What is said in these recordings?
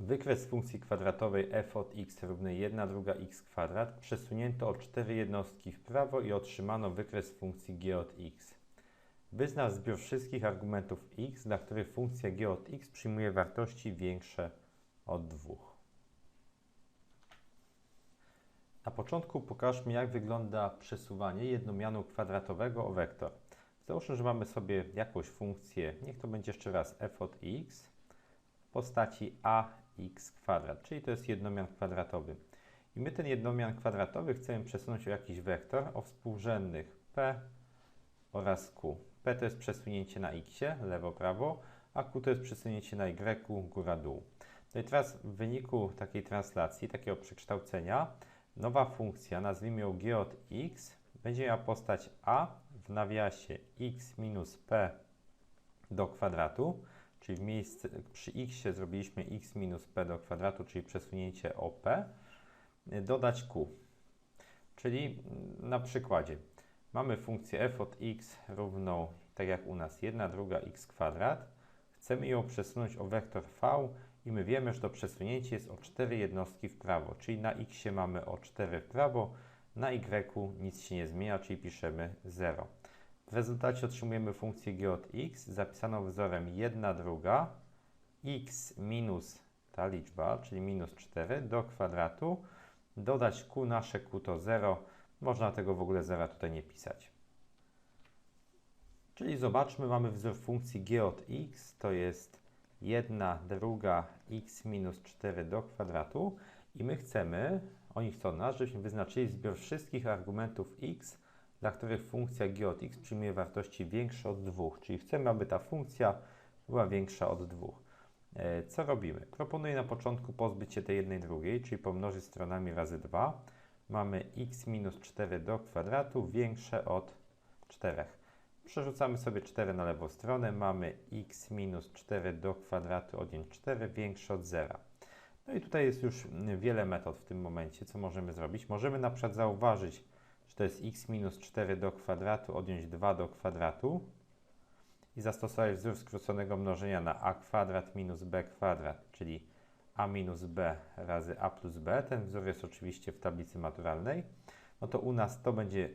Wykres funkcji kwadratowej f od x równy 1 druga x kwadrat przesunięto o 4 jednostki w prawo i otrzymano wykres funkcji g od x. Wyznacz zbiór wszystkich argumentów x, dla których funkcja g od x przyjmuje wartości większe od 2. Na początku pokażmy, jak wygląda przesuwanie jednomianu kwadratowego o wektor. Załóżmy, że mamy sobie jakąś funkcję, niech to będzie jeszcze raz f od x, w postaci ax kwadrat, czyli to jest jednomian kwadratowy. I my ten jednomian kwadratowy chcemy przesunąć o jakiś wektor o współrzędnych p oraz q. p to jest przesunięcie na x, lewo, prawo, a q to jest przesunięcie na y, góra, dół. No i teraz w wyniku takiej translacji, takiego przekształcenia, nowa funkcja, nazwijmy ją g od x, będzie miała postać a w nawiasie x minus p do kwadratu, czyli miejsce, przy x zrobiliśmy x minus p do kwadratu, czyli przesunięcie op, dodać q. Czyli na przykładzie mamy funkcję f od x równą, tak jak u nas, 1 druga x kwadrat. Chcemy ją przesunąć o wektor v i my wiemy, że to przesunięcie jest o 4 jednostki w prawo, czyli na x mamy o 4 w prawo, na y nic się nie zmienia, czyli piszemy 0. W rezultacie otrzymujemy funkcję g od x zapisaną wzorem 1 druga x minus ta liczba, czyli minus 4 do kwadratu, dodać q, nasze q to 0, można tego w ogóle 0 tutaj nie pisać. Czyli zobaczmy, mamy wzór funkcji g od x, to jest 1 druga x minus 4 do kwadratu. I my chcemy, oni chcą nas, żebyśmy wyznaczyli zbiór wszystkich argumentów x, dla których funkcja g od x przyjmuje wartości większe od 2, czyli chcemy, aby ta funkcja była większa od 2. E, co robimy? Proponuję na początku pozbyć się tej jednej drugiej, czyli pomnożyć stronami razy 2. Mamy x minus 4 do kwadratu większe od 4. Przerzucamy sobie 4 na lewą stronę. Mamy x minus 4 do kwadratu odjąć 4 większe od 0. No i tutaj jest już wiele metod w tym momencie, co możemy zrobić. Możemy na przykład zauważyć, to jest x minus 4 do kwadratu odjąć 2 do kwadratu i zastosować wzór skróconego mnożenia na a kwadrat minus b kwadrat, czyli a minus b razy a plus b. Ten wzór jest oczywiście w tablicy maturalnej. No to u nas to będzie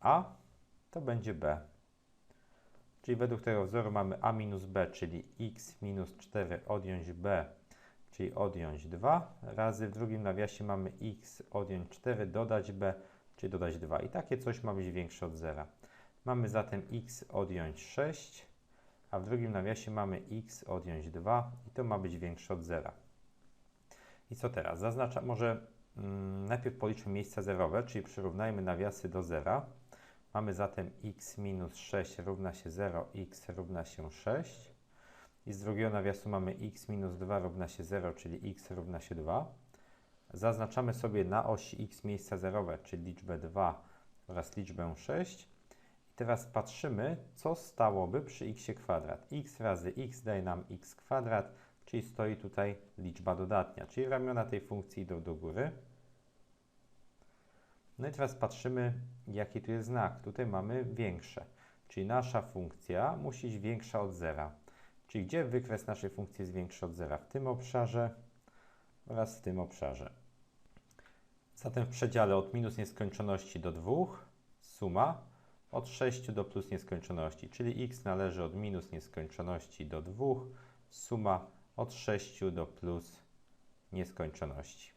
a, to będzie b. Czyli według tego wzoru mamy a minus b, czyli x minus 4 odjąć b, czyli odjąć 2, razy w drugim nawiasie mamy x odjąć 4, dodać b, czyli dodać 2. I takie coś ma być większe od 0. Mamy zatem x odjąć 6, a w drugim nawiasie mamy x odjąć 2 i to ma być większe od 0. I co teraz? Zaznacza, może mm, najpierw policzmy miejsca zerowe, czyli przyrównajmy nawiasy do 0. Mamy zatem x minus 6 równa się 0, x równa się 6. I z drugiego nawiasu mamy x minus 2 równa się 0, czyli x równa się 2. Zaznaczamy sobie na osi x miejsca zerowe, czyli liczbę 2 oraz liczbę 6. I teraz patrzymy, co stałoby przy x kwadrat. x razy x daje nam x kwadrat, czyli stoi tutaj liczba dodatnia, czyli ramiona tej funkcji idą do góry. No i teraz patrzymy, jaki tu jest znak. Tutaj mamy większe, czyli nasza funkcja musi być większa od zera. Czyli gdzie wykres naszej funkcji jest większy od zera? W tym obszarze oraz w tym obszarze. Zatem w przedziale od minus nieskończoności do 2 suma od 6 do plus nieskończoności, czyli x należy od minus nieskończoności do 2, suma od 6 do plus nieskończoności.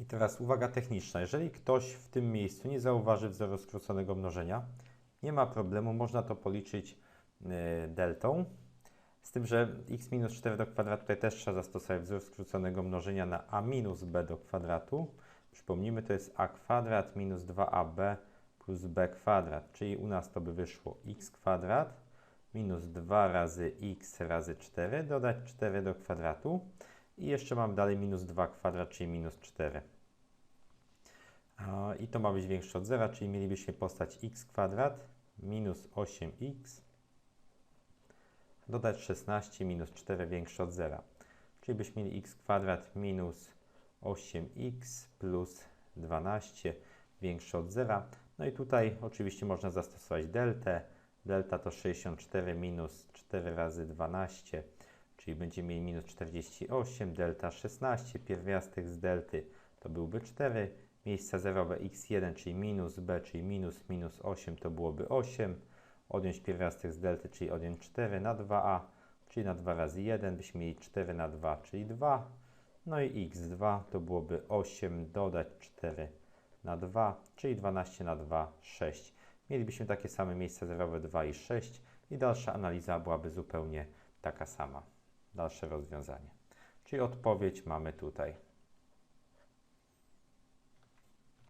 I teraz uwaga techniczna. Jeżeli ktoś w tym miejscu nie zauważy wzoru skróconego mnożenia, nie ma problemu, można to policzyć yy, deltą. Z tym, że x minus 4 do kwadratu tutaj też trzeba zastosować wzór skróconego mnożenia na a minus b do kwadratu. Przypomnijmy, to jest a kwadrat minus 2ab plus b kwadrat, czyli u nas to by wyszło x kwadrat minus 2 razy x razy 4, dodać 4 do kwadratu i jeszcze mam dalej minus 2 kwadrat, czyli minus 4. I to ma być większe od 0, czyli mielibyśmy postać x kwadrat minus 8x dodać 16 minus 4 większe od 0. Czyli byśmy mieli x kwadrat minus 8x plus 12 większe od 0. No i tutaj oczywiście można zastosować deltę. Delta to 64 minus 4 razy 12, czyli będziemy mieli minus 48, delta 16, pierwiastek z delty to byłby 4, miejsca zerowe x1, czyli minus b, czyli minus minus 8 to byłoby 8, odjąć pierwiastek z delty, czyli odjąć 4 na 2a, czyli na 2 razy 1 byśmy mieli 4 na 2, czyli 2, no i x2 to byłoby 8 dodać 4 na 2, czyli 12 na 2, 6. Mielibyśmy takie same miejsca zerowe 2 i 6 i dalsza analiza byłaby zupełnie taka sama. Dalsze rozwiązanie. Czyli odpowiedź mamy tutaj.